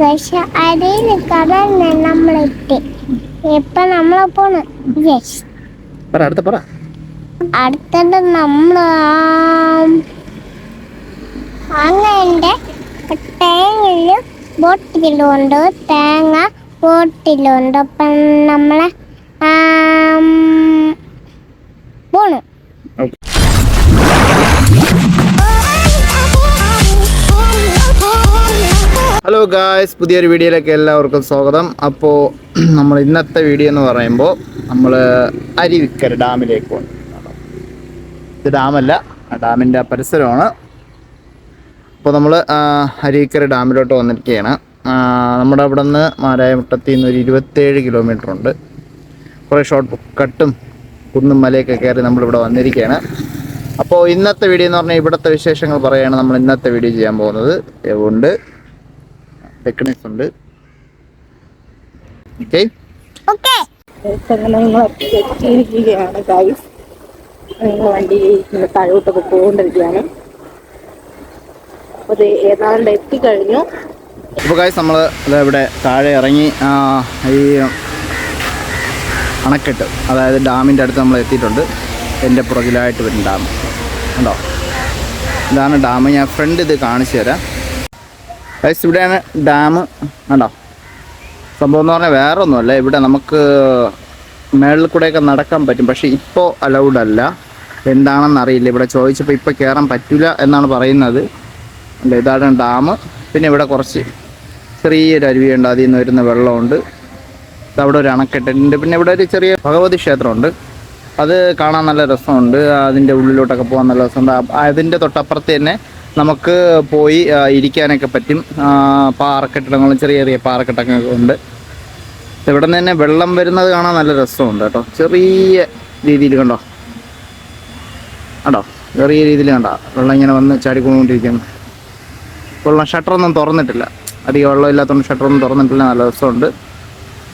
പക്ഷെ അടിയിൽ കടന്നെ നമ്മളിട്ട് ഇപ്പൊ നമ്മളെ പോണ്? പറ അടുത്ത പറ. അടുത്തത് നമ്മൾ അങ്ങനെ തേങ്ങയിൽ ബോട്ടിലുണ്ട്. തേങ്ങ ബോട്ടിലുണ്ട്. അപ്പം നമ്മളെ പോണു. ഹലോ ഗായ്സ് പുതിയൊരു വീഡിയോയിലേക്ക് എല്ലാവർക്കും സ്വാഗതം. അപ്പോൾ നമ്മൾ ഇന്നത്തെ വീഡിയോ എന്ന് പറയുമ്പോൾ നമ്മൾ അരിവിക്കര ഡാമിലേക്ക് പോകുന്നു ഇത് ഡാമല്ല ആ ഡാമിന്റെ പരിസരമാണ്. അപ്പോൾ നമ്മൾ അരിവിക്കര ഡാമിലോട്ട് വന്നിരിക്കുകയാണ്. നമ്മുടെ അവിടെ നിന്ന് മാരായമുട്ടത്തിൽ നിന്ന് ഒരു ഇരുപത്തേഴ് കിലോമീറ്റർ ഉണ്ട്. കുറേ ഷോർട്ട് കട്ടും കുന്നും മലയൊക്കെ കയറി നമ്മളിവിടെ വന്നിരിക്കുകയാണ്. അപ്പോൾ ഇന്നത്തെ വീഡിയോ എന്ന് പറഞ്ഞാൽ ഇവിടുത്തെ വിശേഷങ്ങൾ പറയുകയാണ്. നമ്മൾ ഇന്നത്തെ വീഡിയോ ചെയ്യാൻ പോകുന്നത്. ഉണ്ട്. ടെക്നിക്സ് ഉണ്ട്. ഓക്കെ എത്തിയിരിക്കുകയാണ് ഗൈസ് നിങ്ങൾ വണ്ടി താഴോട്ടൊക്കെ പോകൊണ്ടിരിക്കുകയാണ് അപ്പോൾ ഏതാണ്ട് എത്തിക്കഴിഞ്ഞു. അപ്പോൾ കായ്സ് നമ്മൾ ഇവിടെ താഴെ ഇറങ്ങി ആ, ഈ അണക്കെട്ട് അതായത് ഡാമിന്റെ അടുത്ത് നമ്മൾ എത്തിയിട്ടുണ്ട്. എന്റെ പുറകിലായിട്ട് വരും ഡാം. ഉണ്ടോ ഇതാണ് ഡാം. ഞാൻ ഫ്രണ്ട് ഇത് കാണിച്ചു തരാം. ഗൈസ് ഇവിടെയാണ് ഡാം കണ്ടോ? സംഭവം എന്ന് പറഞ്ഞാൽ വേറെ ഒന്നുമല്ല ഇവിടെ നമുക്ക് മേളിൽ കൂടെയൊക്കെ നടക്കാൻ പറ്റും. പക്ഷേ ഇപ്പോൾ അലൗഡ് അല്ല. എന്താണെന്ന് അറിയില്ല. ഇവിടെ ചോദിച്ചപ്പോൾ ഇപ്പോൾ കയറാൻ പറ്റില്ല എന്നാണ് പറയുന്നത്. അല്ല ഇതാണ് ഡാം പിന്നെ ഇവിടെ കുറച്ച് ചെറിയൊരു അരുവിയുണ്ട് അതിൽ നിന്ന് വരുന്ന വെള്ളമുണ്ട്. അവിടെ ഒരു അണക്കെട്ടുണ്ട് പിന്നെ ഇവിടെ ഒരു ചെറിയ ഭഗവതി ക്ഷേത്രമുണ്ട്. അത് കാണാൻ നല്ല രസമുണ്ട്. അതിന്റെ ഉള്ളിലോട്ടൊക്കെ പോകാൻ നല്ല രസമുണ്ട്. അതിന്റെ തൊട്ടപ്പുറത്ത് തന്നെ നമുക്ക് പോയി ഇരിക്കാനൊക്കെ പറ്റും. പാറക്കെട്ടിടങ്ങളും ചെറിയ ചെറിയ പാറക്കെട്ടൊക്കെ ഉണ്ട്. ഇവിടെ നിന്ന് തന്നെ വെള്ളം വരുന്നത് കാണാൻ നല്ല രസമുണ്ട് കേട്ടോ. ചെറിയ രീതിയിൽ കണ്ടോ? കണ്ടോ? ചെറിയ രീതിയിൽ കണ്ടോ? വെള്ളം ഇങ്ങനെ വന്ന് ചാടിക്കൊണ്ടിരിക്കുന്നു. വെള്ളം ഷട്ടറൊന്നും തുറന്നിട്ടില്ല. അധികം വെള്ളം ഇല്ലാത്തതുകൊണ്ട് ഷട്ടറൊന്നും തുറന്നിട്ടില്ല. നല്ല രസമുണ്ട്.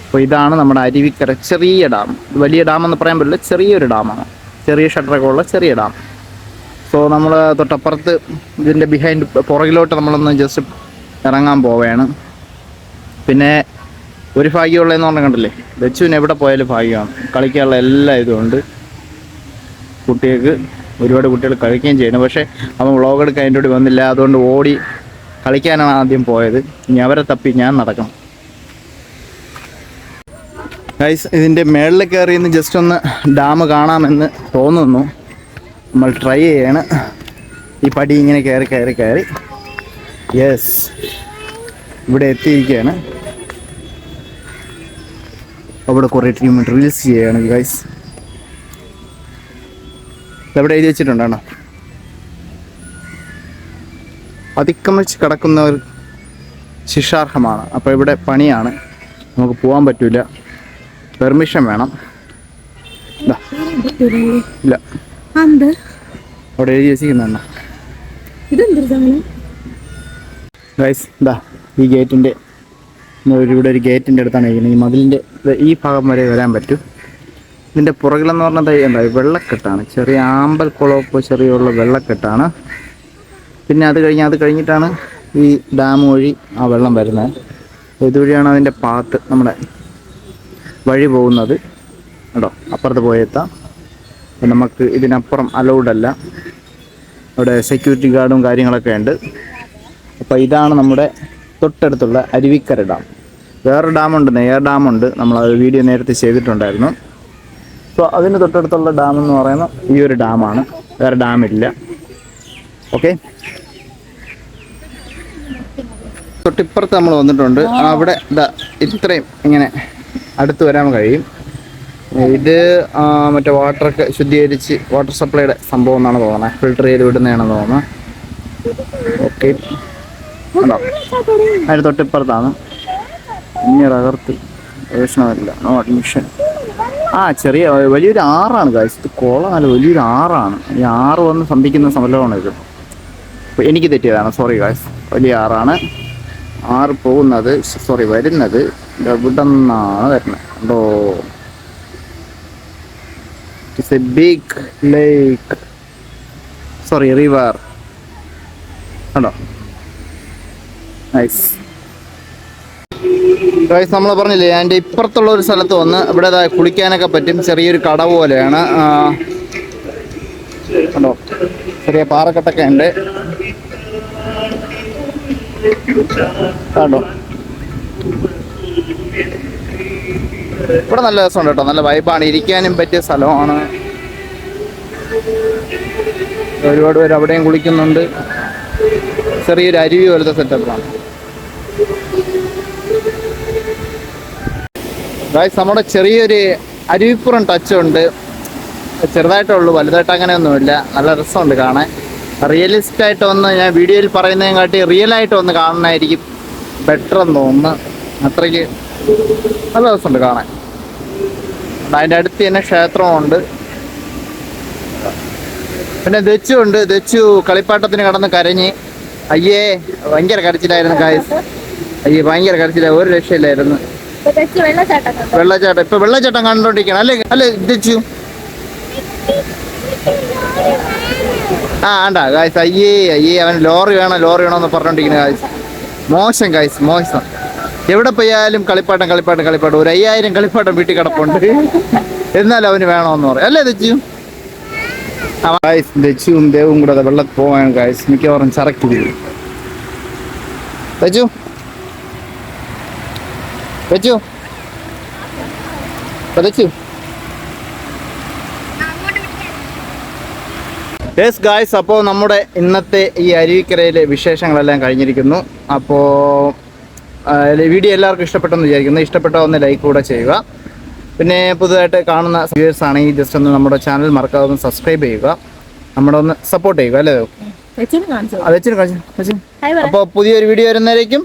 അപ്പോൾ ഇതാണ് നമ്മുടെ അരുവിക്കര ചെറിയ ഡാം. വലിയ ഡാം എന്ന് പറയാൻ പറ്റില്ല. ചെറിയൊരു ഡാമാണ്. ചെറിയ ഷട്ടറൊക്കെ ഉള്ള ചെറിയ ഡാം. സോ നമ്മൾ തൊട്ടപ്പുറത്ത് ഇതിന്റെ ബിഹൈൻഡ് പുറകിലോട്ട് നമ്മളൊന്ന് ജസ്റ്റ് ഇറങ്ങാൻ പോവുകയാണ്. പിന്നെ ഒരു ഭാഗ്യമുള്ളതെന്ന് പറഞ്ഞാൽ കണ്ടില്ലേ? ബച്ചുവിന് എവിടെ പോയാലും ഭാഗ്യമാണ്. കളിക്കാനുള്ള എല്ലാ ഇതും ഉണ്ട്. കുട്ടികൾക്ക് ഒരുപാട് കുട്ടികൾ കളിക്കുകയും ചെയ്യണം പക്ഷേ അവൻ വ്ളോഗ് എടുക്കാൻ അതിന്റെ കൂടി വന്നില്ല. അതുകൊണ്ട് ഓടി കളിക്കാനാണ് ആദ്യം പോയത്. ഇനി അവരെ തപ്പി ഞാൻ നടക്കണം. ഗൈസ് ഇതിന്റെ മേളിൽ കയറിയെന്ന് ജസ്റ്റ് ഒന്ന് ഡാം കാണാമെന്ന് തോന്നുന്നു. നമ്മൾ ട്രൈ ചെയ്യാണ്. ഈ പടി ഇങ്ങനെ കയറി കയറി കയറി. യെസ് ഇവിടെ എത്തിയിരിക്കുകയാണ്. അവിടെ കുറേ ടീം റീൽസ് ചെയ്യുകയാണ് ഗൈസ് എവിടെ എഴുതി വെച്ചിട്ടുണ്ടാണോ? അതിക്രമിച്ച് കിടക്കുന്നവർ ശിക്ഷാർഹമാണ്. അപ്പോൾ ഇവിടെ പണിയാണ്. നമുക്ക് പോകാൻ പറ്റില്ല പെർമിഷൻ വേണം. ഇല്ല. എന്ത് അവിടെ എഴുതി വെച്ചിരിക്കുന്നുണ്ടോ ഇതെന്തൊരു സാധനം? ഗൈസ് ഇതാ ഈ ഗേറ്റിന്റെ ഇവിടെ ഒരു ഗേറ്റിന്റെ അടുത്താണ് ഇരിക്കുന്നത്. ഈ മതിലിന്റെ ഈ ഭാഗം വരെ വരാൻ പറ്റും. ഇതിന്റെ പുറകിലെന്ന് പറഞ്ഞത് എന്താ വെള്ളക്കെട്ടാണ്. ചെറിയ ആമ്പൽ കുളമൊക്കെ ചെറിയുള്ള വെള്ളക്കെട്ടാണ്. പിന്നെ അത് കഴിഞ്ഞ് അത് കഴിഞ്ഞിട്ടാണ് ഈ ഡാം വഴി ആ വെള്ളം വരുന്നത്. ഇതുവഴിയാണ് അതിന്റെ പാത്ത് നമ്മുടെ വഴി പോകുന്നത്. കേട്ടോ അപ്പുറത്ത് പോയെത്താം നമുക്ക് ഇതിനപ്പുറം അലൗഡ് അല്ല. അവിടെ സെക്യൂരിറ്റി ഗാർഡും കാര്യങ്ങളൊക്കെ ഉണ്ട്. അപ്പോൾ ഇതാണ് നമ്മുടെ തൊട്ടടുത്തുള്ള അരുവിക്കര ഡാം വേറെ ഡാമുണ്ട് നെയ്യാർ ഡാമുണ്ട് നമ്മൾ അത് വീഡിയോ നേരത്തെ ചെയ്തിട്ടുണ്ടായിരുന്നു. സോ അതിന് തൊട്ടടുത്തുള്ള ഡാം എന്ന് പറയുന്ന ഈ ഒരു ഡാമാണ് വേറെ ഡാമില്ല ഓക്കെ തൊട്ടിപ്പുറത്ത് നമ്മൾ വന്നിട്ടുണ്ട്. അവിടെ ഇത്രയും ഇങ്ങനെ അടുത്ത് വരാൻ കഴിയും. ഇത് മറ്റേ വാട്ടറൊക്കെ ശുദ്ധീകരിച്ച് വാട്ടർ സപ്ലൈയുടെ സംഭവം എന്നാണ് തോന്നുന്നത് ഫിൽട്ടർ ചെയ്ത് വിടുന്നതാണെന്ന് തോന്നുന്നത് ഓക്കെ. അതിന് തൊട്ടിപ്പുറത്താണ്. ഇനി തകർത്ത് പ്രവേശനമില്ല നോ അഡ്മിഷൻ ആ ചെറിയ വലിയൊരു ആറാണ് കാശ് ഇത് കുളമല്ല വലിയൊരു ആറാണ്. ഈ ആറ് വന്ന് സംഭവിക്കുന്ന സ്ഥലമാണ് ഇത്. എനിക്ക് തെറ്റിയതാണ്. സോറി കാശ് വലിയ ആറാണ്. ആറ് പോകുന്നത് സോറി വരുന്നത്. ഇവിടെ നിന്നാണ് വരുന്നത് ഉണ്ടോ it's a big lake. Sorry, river. കണ്ടോ നൈസ് ഗൈസ് നമ്മൾ പറഞ്ഞില്ലേ അതിന്റെ ഇപ്പുറത്തുള്ള ഒരു സ്ഥലത്ത് വന്ന് ഇവിടെ കുളിക്കാനൊക്കെ പറ്റും. ചെറിയൊരു കട പോലെയാണ്. കണ്ടോ? ചെറിയ പാറക്കെട്ടൊക്കെ ഉണ്ട്. കണ്ടോ? ഇവിടെ നല്ല രസമുണ്ട് കേട്ടോ. നല്ല വൈബാണ് ഇരിക്കാനും പറ്റിയ സ്ഥലമാണ്. ഒരുപാട് പേര് അവിടെയും കുളിക്കുന്നുണ്ട്. ചെറിയൊരു അരുവി പോലത്തെ സെറ്റപ്പാണ് നമ്മുടെ ചെറിയൊരു അരുവിപ്പുറം ടച്ച് ഉണ്ട്. ചെറുതായിട്ടേ ഉള്ളൂ വലുതായിട്ട് അങ്ങനെയൊന്നുമില്ല. നല്ല രസമുണ്ട് കാണാൻ. റിയലിസ്റ്റ് ആയിട്ട് ഒന്ന് ഞാൻ വീഡിയോയിൽ പറയുന്നതിനെ കാട്ടി റിയൽ ആയിട്ട് ഒന്ന് കാണണമായിരിക്കും ബെറ്റർ എന്ന് തോന്നുന്നു. അത്രയ്ക്ക് നല്ല രസമുണ്ട് കാണാൻ. അതിന്റെ അടുത്ത് തന്നെ ക്ഷേത്രമുണ്ട്. പിന്നെ ദച്ചു ഉണ്ട്. ദച്ചു കളിപ്പാട്ടത്തിന് കടന്ന് കരഞ്ഞ്. അയ്യേ ഭയങ്കര കരച്ചിലായിരുന്നു കായസ് അയ്യേ ഭയങ്കര കരച്ചിലായി ഒരു രക്ഷയില്ലായിരുന്നു. വെള്ളച്ചാട്ടം. ഇപ്പൊ വെള്ളച്ചാട്ടം കണ്ടോണ്ടിരിക്കണം. അല്ലേ അല്ലേ ദച്ചു? ആ ആണ്ടാ കായസ് അയ്യേ അയ്യേ അവൻ ലോറി വേണം ലോറി വേണമെന്ന് പറഞ്ഞോണ്ടിരിക്കുന്ന കായസ് മോശം കായസ് മോശം. എവിടെ പോയാലും കളിപ്പാട്ടം കളിപ്പാട്ടം കളിപ്പാട്ടം. ഒരു അയ്യായിരം കളിപ്പാട്ടം വീട്ടിൽ കിടപ്പുണ്ട്. എന്നാലും അവന് വേണമെന്ന് പറയും. അല്ലേ ദച്ചു ദച്ചുവും ദേവും കൂടെ വെള്ളത്തിൽ പോവാൻ കായസ് മിക്കവാറും ചറക്കി വീഴും. ദച്ചു ദച്ചു ദച്ചു യെസ് ഗായ്സ് അപ്പോൾ നമ്മുടെ ഇന്നത്തെ ഈ അരുവിക്കരയിലെ വിശേഷങ്ങളെല്ലാം കഴിഞ്ഞിരിക്കുന്നു. അപ്പോൾ വീഡിയോ എല്ലാവർക്കും ഇഷ്ടപ്പെട്ടെന്ന് വിചാരിക്കുന്നു. ഇഷ്ടപ്പെട്ട ഒന്ന് ലൈക്ക് കൂടെ ചെയ്യുക. പിന്നെ പുതുതായിട്ട് കാണുന്ന വ്യൂവേഴ്സ് ആണെങ്കിൽ ജസ്റ്റ് ഒന്ന് നമ്മുടെ ചാനൽ മറക്കാതെ ഒന്ന് സബ്സ്ക്രൈബ് ചെയ്യുക. നമ്മുടെ ഒന്ന് സപ്പോർട്ട് ചെയ്യുക അല്ലേ? വെച്ചിട്ട് കാണിച്ചു? അപ്പോൾ പുതിയൊരു വീഡിയോ വരുന്നതായിരിക്കും